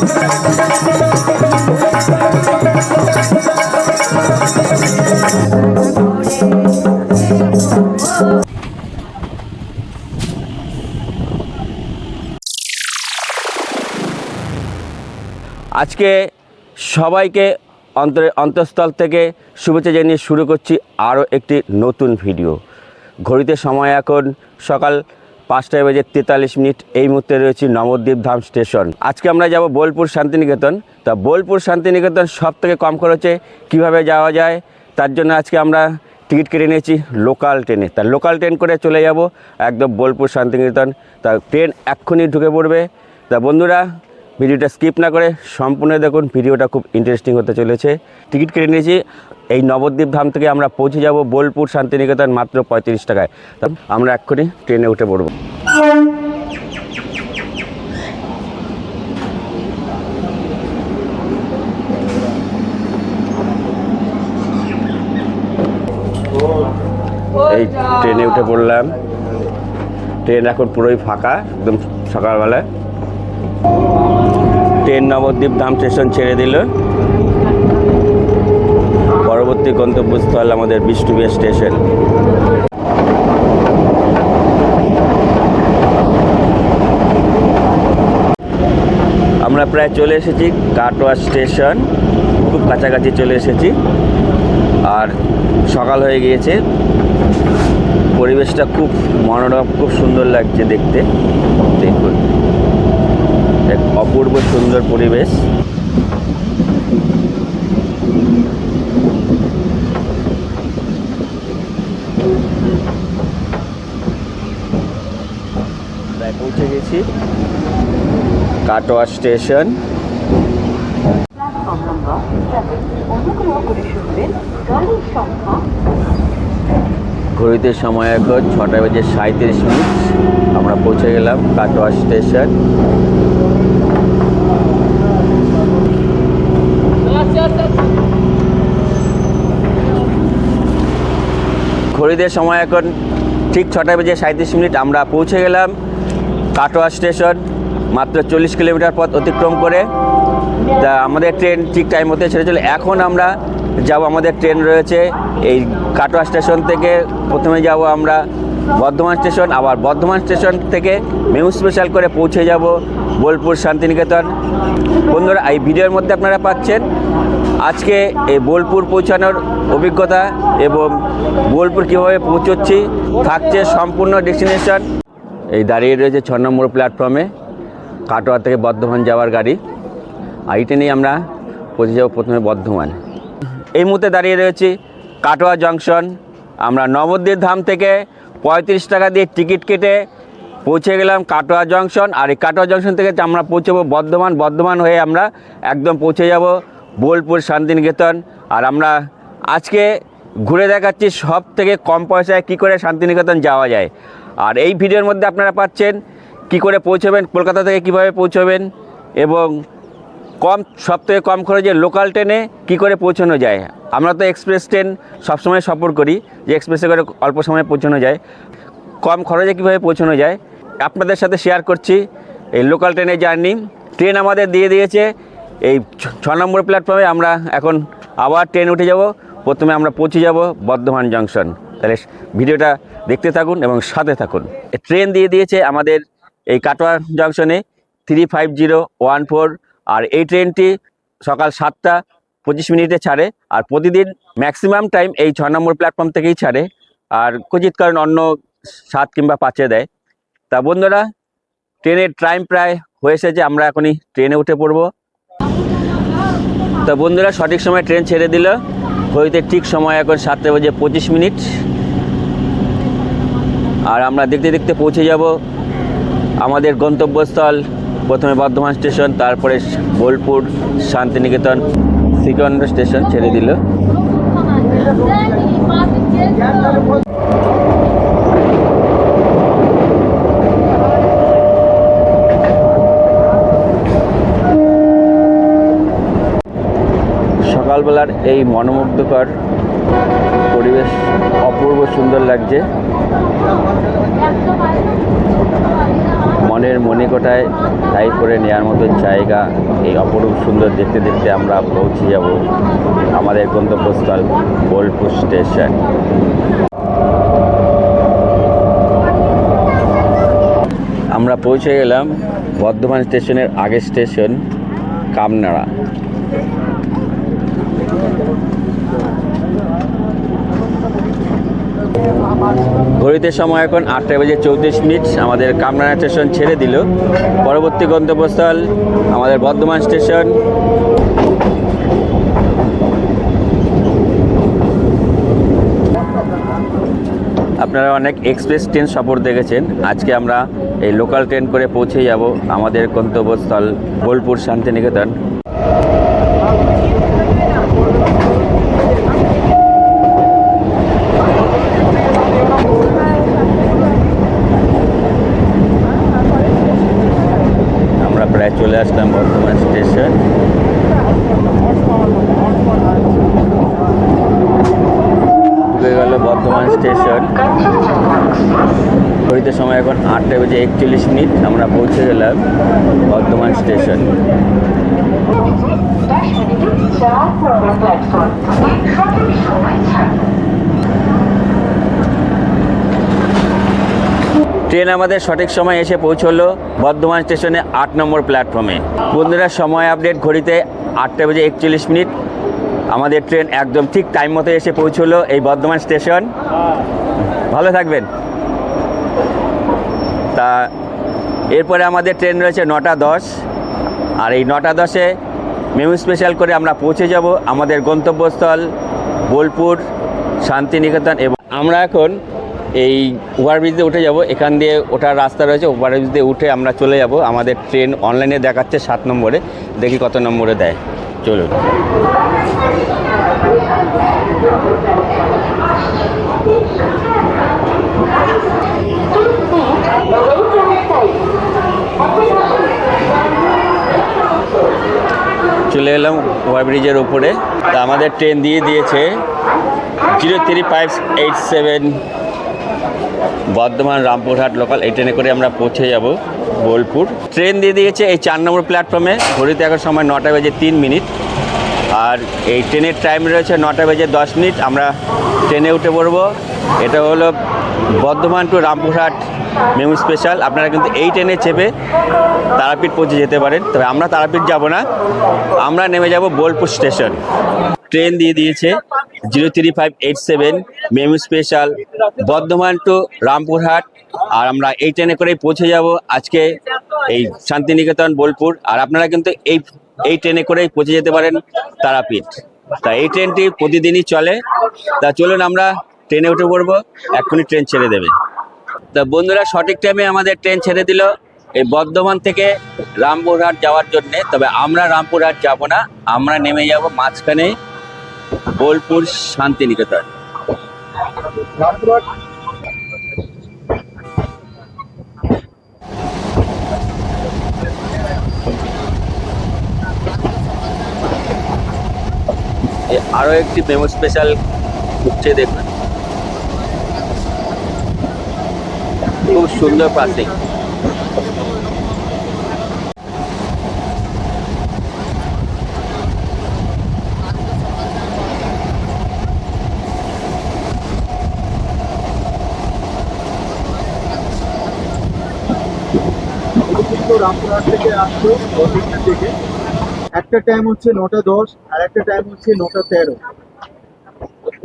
আজকে সবাইকে অন্তরে অন্তঃস্থল থেকে শুভেচ্ছা জানিয়ে শুরু করছি আরও একটি নতুন ভিডিও। ঘড়িতে সময় এখন সকাল পাঁচটায় বেজে তেতাল্লিশ মিনিট এই মুহূর্তে রয়েছি নবদ্বীপ ধাম স্টেশন। আজকে আমরা যাব বোলপুর শান্তিনিকেতন। তা বোলপুর শান্তিনিকেতন সব থেকে কম খরচে কীভাবে যাওয়া যায়? তার জন্য আজকে আমরা টিকিট কেটে নিয়েছি লোকাল ট্রেনে। তা লোকাল ট্রেন করে চলে যাব একদম বোলপুর শান্তিনিকেতন। তা ট্রেন এক্ষুনি ঢুকে পড়বে। তা বন্ধুরা, ভিডিওটা স্কিপ না করে সম্পূর্ণ দেখুন। ভিডিওটা খুব ইন্টারেস্টিং হতে চলেছে। টিকিট কেটে নিয়েছি এই নবদ্বীপ ধাম থেকে আমরা পৌঁছে যাব বোলপুর শান্তিনিকেতন মাত্র পঁয়ত্রিশ টাকায়। আমরা এক্ষুনি ট্রেনে উঠে পড়ব। এই ট্রেনে উঠে পড়লাম। ট্রেন এখন পুরোই ফাঁকা, একদম সকালবেলায়। ট্রেন নবদ্বীপ ধাম স্টেশন ছেড়ে দিল। পরবর্তী গন্তব্যস্থল আমাদের বিষ্ণুবিয়া স্টেশন। আমরা প্রায় চলে এসেছি কাটোয়া স্টেশন, খুব কাছাকাছি চলে এসেছি। আর সকাল হয়ে গিয়েছে। পরিবেশটা খুব মনোরম, খুব সুন্দর লাগছে দেখতে। দেখুন। এক অপূর্ব সুন্দর পরিবেশ প্রায় পৌঁছে গেছি Katwa station platform number seven অনুগ্রহ করে শুনবেন গাড়ির সংখ্যা ঘড়িতে সময় এখন ছটা বেজে সাঁত্রিশ মিনিট। আমরা পৌঁছে গেলাম কাটোয়া স্টেশন। ঘড়িতে সময় এখন ঠিক ছটা বেজে সাঁত্রিশ মিনিট। আমরা পৌঁছে গেলাম কাটোয়া স্টেশন, মাত্র চল্লিশ কিলোমিটার পথ অতিক্রম করে। তা আমাদের ট্রেন ঠিক টাইম মতো ছেড়ে চলে। এখন আমরা যাব, আমাদের ট্রেন রয়েছে এই কাটোয়া স্টেশন থেকে। প্রথমে যাব আমরা বর্ধমান স্টেশন, আবার বর্ধমান স্টেশন থেকে মেমু স্পেশাল করে পৌঁছে যাব বোলপুর শান্তিনিকেতন। বন্ধুরা, এই ভিডিওর মধ্যে আপনারা পাচ্ছেন আজকে এই বোলপুর পৌঁছানোর অভিজ্ঞতা এবং বোলপুর কীভাবে পৌঁছচ্ছি, থাকছে সম্পূর্ণ ডেস্টিনেশন। দাঁড়িয়ে রয়েছে ছ নম্বর প্ল্যাটফর্মে কাটোয়া থেকে বর্ধমান যাওয়ার গাড়ি। আর এই ট্রেনেই আমরা পৌঁছে যাব প্রথমে বর্ধমান। এই মুহূর্তে দাঁড়িয়ে রয়েছি কাটোয়া জংশন। আমরা নবদ্বীপ ধাম থেকে পঁয়ত্রিশ টাকা দিয়ে টিকিট কেটে পৌঁছে গেলাম কাটোয়া জংশন। আর এই কাটোয়া জংশন থেকে আমরা পৌঁছবো বর্ধমান। বর্ধমান হয়ে আমরা একদম পৌঁছে যাব বোলপুর শান্তিনিকেতন। আর আমরা আজকে ঘুরে দেখাচ্ছি সব থেকে কম পয়সায় কী করে শান্তিনিকেতন যাওয়া যায়। আর এই ভিডিওর মধ্যে আপনারা পাচ্ছেন কি করে পৌঁছবেন, কলকাতা থেকে কীভাবে পৌঁছবেন এবং কম সব থেকে কম খরচে লোকাল ট্রেনে কি করে পৌঁছানো যায়। আমরা তো এক্সপ্রেস ট্রেন সবসময় সফর করি যে এক্সপ্রেসে করে অল্প সময়ে পৌঁছানো যায়। কম খরচে কীভাবে পৌঁছানো যায়, আপনাদের সাথে শেয়ার করছি এই লোকাল ট্রেনের জার্নি ট্রেন আমাদের দিয়ে দিয়েছে, এই ছ নম্বর প্ল্যাটফর্মে আমরা এখন আবার ট্রেন উঠে যাব, প্রথমে আমরা পৌঁছে যাব বর্ধমান জংশন তাহলে ভিডিওটা দেখতে থাকুন এবং সাথে থাকুন। ট্রেন দিয়ে দিয়েছে আমাদের এই Katwa জংশনে three five zero one four আর এই ট্রেনটি সকাল সাতটা পঁচিশ মিনিটে ছাড়ে আর প্রতিদিন ম্যাক্সিমাম টাইম এই ছ নম্বর প্ল্যাটফর্ম থেকেই ছাড়ে আর কচিত কারণ অন্য সাত কিংবা পাঁচে দেয়। তা বন্ধুরা ট্রেনের টাইম প্রায় হয়ে এসেছে, আমরা এখনই ট্রেনে উঠে পড়ব। তো বন্ধুরা, সঠিক সময় ট্রেন ছেড়ে দিল। হইতে ঠিক সময় এখন সাতটা বাজে পঁচিশ মিনিট। আর আমরা দেখতে দেখতে পৌঁছে যাব আমাদের গন্তব্যস্থল, প্রথমে বর্ধমান স্টেশন, তারপরে বোলপুর, শান্তিনিকেতন শ্রীকণ্ড স্টেশন ছেড়ে দিল। সকালবেলার এই মনোমুগ্ধকর পরিবেশ অপূর্ব সুন্দর লাগছে। মন মনের মণিকোটায় ঠাই করে নেওয়ার মতো জায়গা, এই অপরূপ সুন্দর দেখতে দেখতে আমরা পৌঁছে যাব আমাদের গন্তব্যস্থল বোলপুর স্টেশন। আমরা পৌঁছে গেলাম বর্ধমান স্টেশনের আগের স্টেশন, কামনাড়া। ঘড়িতে সময় এখন আটটা বেজে চৌত্রিশ মিনিট। আমাদের কামরানা স্টেশন ছেড়ে দিল। পরবর্তী গন্তব্যস্থল আমাদের বর্ধমান স্টেশন। আপনারা অনেক এক্সপ্রেস ট্রেন সফর দেখেছেন। আজকে আমরা এই লোকাল ট্রেন করে পৌঁছে যাব আমাদের গন্তব্যস্থল বোলপুর শান্তিনিকেতন আমরা প্রায় চলে আসলাম বর্ধমান স্টেশন ঢুকে গেল বর্ধমান স্টেশন ঘড়িতে সময় এখন আটটা বেজে একচল্লিশ মিনিট, আমরা পৌঁছে গেলাম বর্ধমান স্টেশন। ট্রেন আমাদের সঠিক সময় এসে পৌঁছলো বর্ধমান স্টেশনে আট নম্বর প্ল্যাটফর্মে। বন্ধুরা, সময় আপডেট ঘড়িতে আটটা বেজে একচল্লিশ মিনিট। আমাদের ট্রেন একদম ঠিক টাইম মতো এসে পৌঁছলো এই বর্ধমান স্টেশন। ভালো থাকবেন। তা, এরপরে আমাদের ট্রেন রয়েছে নটা দশ। আর এই নটা দশে মেমু স্পেশাল করে আমরা পৌঁছে যাব আমাদের গন্তব্যস্থল, বোলপুর, শান্তিনিকেতন এবং আমরা এখন এই ওভারব্রিজে উঠে যাব। এখান দিয়ে ওঠার রাস্তা রয়েছে ওভারব্রিজ দিয়ে উঠে আমরা চলে যাব। আমাদের ট্রেন অনলাইনে দেখাচ্ছে সাত নম্বরে, দেখি কত নম্বরে দেয়। চলুন। এলাম ওভারব্রিজের উপরে। তা আমাদের ট্রেন দিয়ে দিয়েছে zero three five eight seven Bardhaman Rampurhat local এই ট্রেনে করে আমরা পৌঁছে যাব বোলপুর। ট্রেন দিয়ে দিয়েছে এই চার নম্বর প্ল্যাটফর্মে ঘড়িতে এখন সময় নটা বেজে তিন মিনিট। আর এই ট্রেনের টাইম রয়েছে নটা বেজে দশ মিনিট। আমরা ট্রেনে উঠে পড়ব। এটা হলো Bardhaman to Rampurhat MEMU special আপনারা কিন্তু এই ট্রেনে চেপে তারাপীঠ পৌঁছে যেতে পারেন। তবে আমরা তারাপীঠ যাব না। আমরা নেমে যাব বোলপুর স্টেশন। ট্রেন দিয়ে দিয়েছে zero three five eight seven MEMU special Bardhaman to Rampurhat. আর আমরা এই ট্রেনে করেই পৌঁছে যাব আজকে এই শান্তিনিকেতন, বোলপুর। আর আপনারা কিন্তু এই এই ট্রেনে করেই পৌঁছে যেতে পারেন তারাপীঠ। তা এই ট্রেনটি প্রতিদিনই চলে। তা চলুন আমরা ট্রেনে উঠে পড়ব, এক্ষুনি ট্রেন ছেড়ে দেবে। তা বন্ধুরা, সঠিক টাইমে আমাদের ট্রেন ছেড়ে দিল। এই বর্ধমান থেকে রামপুরহাট যাওয়ার জন্য, তবে আমরা রামপুরহাট যাব না, আমরা নেমে যাব মাঝখানে বোলপুর শান্তিনিকেতন। এ আরও একটি মেমো স্পেশাল উঠছে, দেখুন। খুব সুন্দর পাসিং রামপুরহাট থেকে থেকে একটা টাইম হচ্ছে নটা দশ, আর একটা টাইম হচ্ছে নটা তেরো।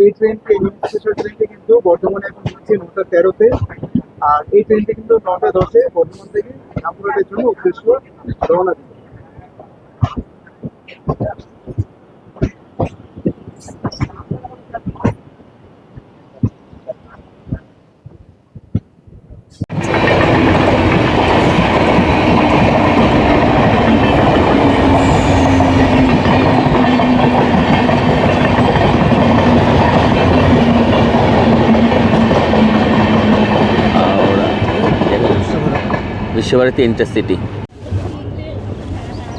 এই ট্রেনটি এই স্পেশাল ট্রেনটি কিন্তু বর্তমানে এখন হচ্ছে নটা তেরোতে আর এই ট্রেনটি কিন্তু নটা দশে বর্ধমান থেকে রামপুরহাটের জন্য উদ্দেশ্য রওনা দিবে হাওড়া বিশ্বভারতী ইন্টারসিটি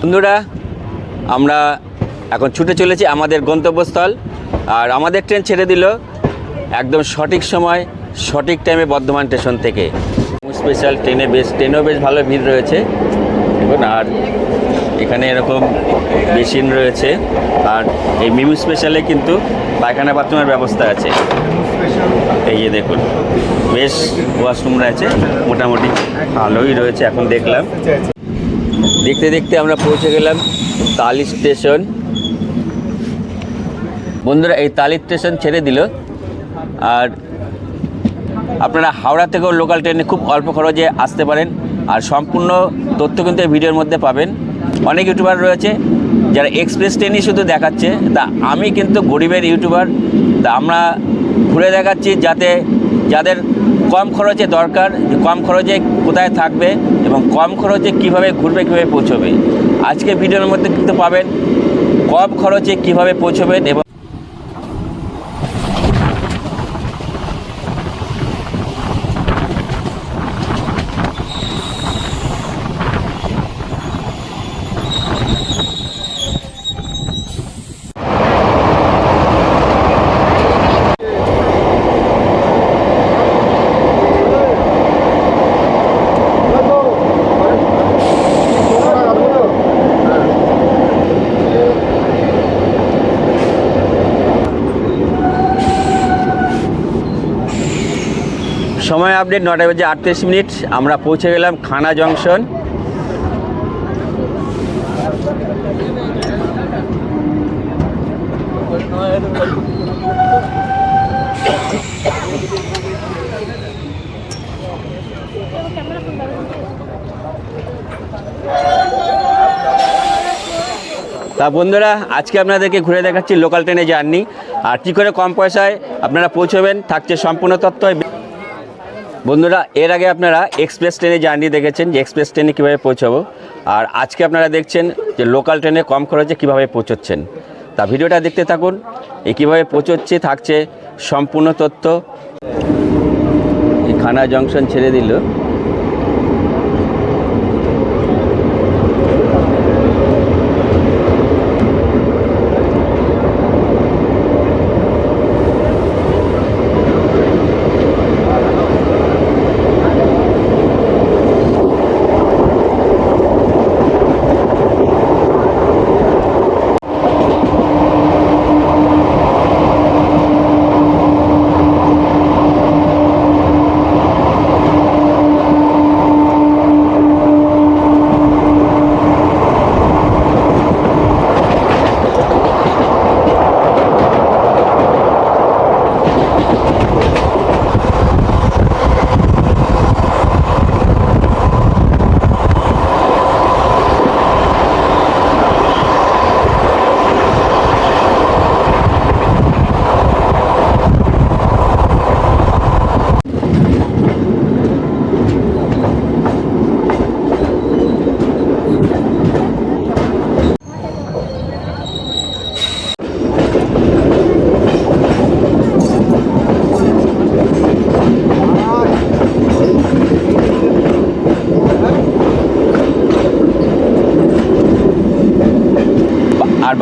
বন্ধুরা, আমরা এখন ছুটে চলেছি আমাদের গন্তব্যস্থল, আর আমাদের ট্রেন ছেড়ে দিল একদম সঠিক সময়, সঠিক টাইমে বর্ধমান স্টেশন থেকে। স্পেশাল ট্রেনে বেশ ট্রেনেও বেশ ভালো ভিড় রয়েছে। দেখুন, আর এখানে এরকম মেশিন রয়েছে। আর এই মিমু স্পেশালে কিন্তু পায়খানা বাথরুমের ব্যবস্থা আছে। এই যে দেখুন, বেশ ওয়াশরুম রয়েছে মোটামুটি ভালোই রয়েছে, এখন দেখলাম। দেখতে দেখতে আমরা পৌঁছে গেলাম তালি স্টেশন। বন্ধুরা, এই তালি স্টেশন ছেড়ে দিল। আর আপনারা হাওড়া থেকেও লোকাল ট্রেনে খুব অল্প খরচে আসতে পারেন। আর সম্পূর্ণ তথ্য কিন্তু এই ভিডিওর মধ্যে পাবেন। অনেক ইউটিউবার রয়েছে, যারা এক্সপ্রেস ট্রেনই শুধু দেখাচ্ছে। তা আমি কিন্তু গরিবের ইউটিউবার। তা আমরা ঘুরে দেখাচ্ছি যাতে যাদের কম খরচে দরকার, কম খরচে কোথায় থাকবে এবং কম খরচে কীভাবে ঘুরবে, কীভাবে পৌঁছবে। আজকে ভিডিওর মধ্যে কিন্তু পাবেন কম খরচে কীভাবে পৌঁছবেন এবং সময় আপডেট নটা বেজে আটত্রিশ মিনিট। আমরা পৌঁছে গেলাম খানা জংশন। তা বন্ধুরা, আজকে আপনাদেরকে ঘুরে দেখাচ্ছি লোকাল ট্রেনে জার্নি আর কী করে কম পয়সায় আপনারা পৌঁছবেন, থাকছে সম্পূর্ণ তথ্য। বন্ধুরা, এর আগে আপনারা এক্সপ্রেস ট্রেনে জার্নি দেখেছেন যে এক্সপ্রেস ট্রেনে কীভাবে পৌঁছাবো। আর আজকে আপনারা দেখছেন যে লোকাল ট্রেনে কম খরচে কীভাবে পৌঁছচ্ছেন। তা ভিডিওটা দেখতে থাকুন এ কীভাবে পৌঁছচ্ছে, থাকছে সম্পূর্ণ তথ্য। এই খানা জংশন ছেড়ে দিল।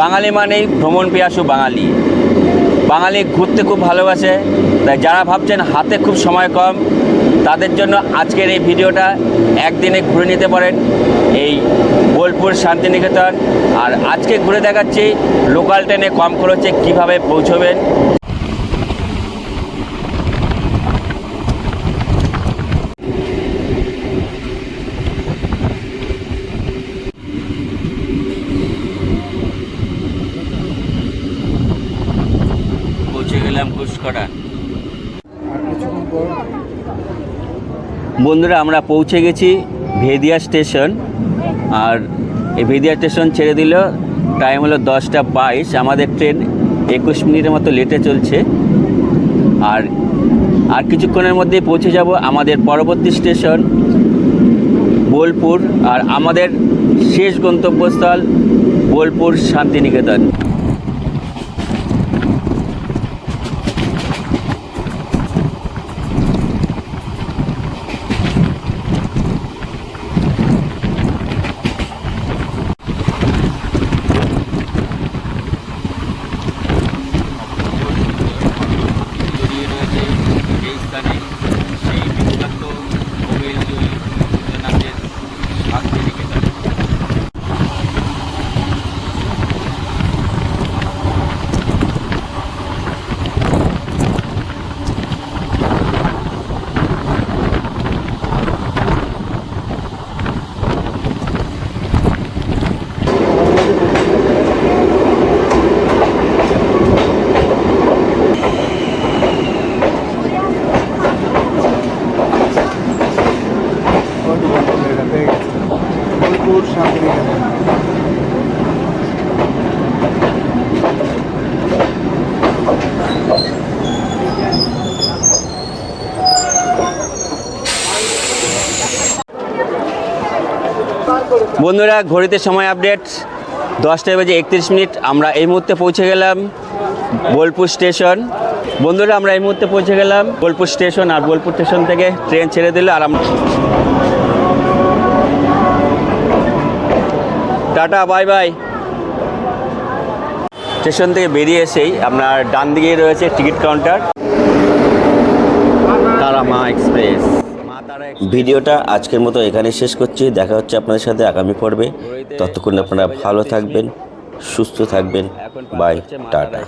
বাঙালি মানেই ভ্রমণ পিয়াসু বাঙালি। বাঙালি ঘুরতে খুব ভালোবাসে, তাই যারা ভাবছেন হাতে খুব সময় কম, তাদের জন্য আজকের এই ভিডিওটা একদিনে ঘুরে নিতে পারেন এই বোলপুর শান্তিনিকেতন। আর আজকে ঘুরে দেখাচ্ছি লোকাল ট্রেনে কম খরচে কীভাবে পৌঁছবেন পৌঁছে গেলাম ঘুষকরা আর কিছুক্ষণ পর বন্ধুরা, আমরা পৌঁছে গেছি ভেদিয়া স্টেশন। আর এই ভেদিয়া স্টেশন ছেড়ে দিল টাইম হলো দশটা বাইশ। আমাদের ট্রেন একুশ মিনিটের মতো লেটে চলছে। আর আর কিছুক্ষণের মধ্যেই পৌঁছে যাব আমাদের পরবর্তী স্টেশন, বোলপুর। আর আমাদের শেষ গন্তব্যস্থল বোলপুর শান্তিনিকেতন। বন্ধুরা, ঘড়িতে সময় আপডেট দশটা বেজে একত্রিশ মিনিট। আমরা এই মুহূর্তে পৌঁছে গেলাম বোলপুর স্টেশন। বন্ধুরা, আমরা এই মুহূর্তে পৌঁছে গেলাম বোলপুর স্টেশন আর বোলপুর স্টেশন থেকে ট্রেন ছেড়ে দিল আর আমরা টাটা বাই বাই। স্টেশন থেকে বেরিয়ে এসেই আপনার ডান দিকে রয়েছে টিকিট কাউন্টার তারা মা এক্সপ্রেস। ভিডিওটা আজকের মতো এখানে শেষ করছি। দেখা হচ্ছে আপনাদের সাথে আগামী পর্বে। ততক্ষণ আপনারা ভালো থাকবেন সুস্থ থাকবেন। Bye tata.